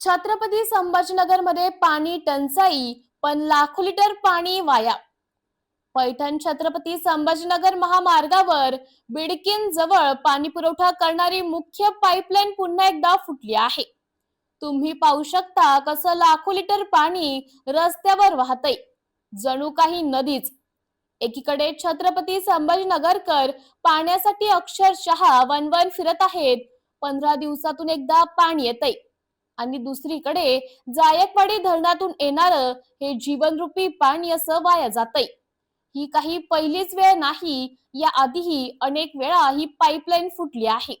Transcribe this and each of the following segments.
छत्रपती संभाजीनगरमध्ये पाणी टंचाई पण लाखो लिटर पाणी वाया. पैठण छत्रपती संभाजीनगर महामार्गावर बिडकीन जवळ पाणी पुरवठा करणारी मुख्य पाईपलाईन पुन्हा एकदा फुटली आहे. तुम्ही पाहू शकता कसं लाखो लिटर पाणी रस्त्यावर वाहतय. जणू काही नदीच. एकीकडे छत्रपती संभाजीनगरकर पाण्यासाठी अक्षरशः वनवन फिरत आहेत. पंधरा दिवसातून एकदा पाणी येतंय. आणि दुसरीकडे जायकवाडी धरणातून येणार हे जीवनरूपी पाणी असं वाया जातंय. ही काही पहिलीच वेळ नाही या आधीही अनेक वेळा ही पाईपलाईन फुटली आहे.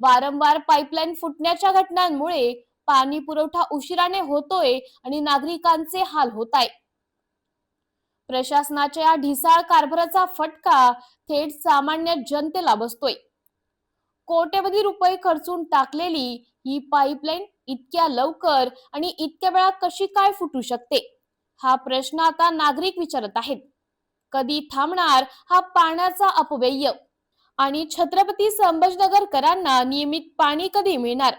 वारंवार पाईपलाईन फुटण्याच्या घटनांमुळे पाणी पुरवठा उशिराने होतोय आणि नागरिकांचे हाल होत आहे प्रशासनाच्या या ढिसाळ कारभाराचा फटका थेट सामान्य जनतेला बसतोय. कोट्यवधी रुपये खर्चून टाकलेली ही पाईपलाईन इतक्या लवकर आणि इतक्या वेळा कशी काय फुटू शकते? हा प्रश्न आता नागरिक विचारत आहेत. कधी थांबणार हा पाण्याचा अपव्यय? आणि छत्रपती संभाजीनगरकरांना नियमित पाणी कधी मिळणार?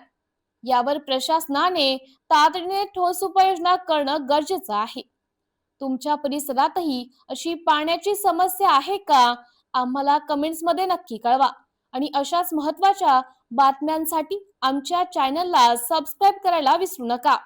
यावर प्रशासनाने तातडीने ठोस उपाययोजना करणं गरजेचं आहे. तुमच्या परिसरातही अशी पाण्याची समस्या आहे का? आम्हाला कमेंट्समध्ये नक्की कळवा. आणि अशाच महत्त्वाच्या बातम्यांसाठी आमच्या चॅनलला सबस्क्राईब करायला विसरू नका.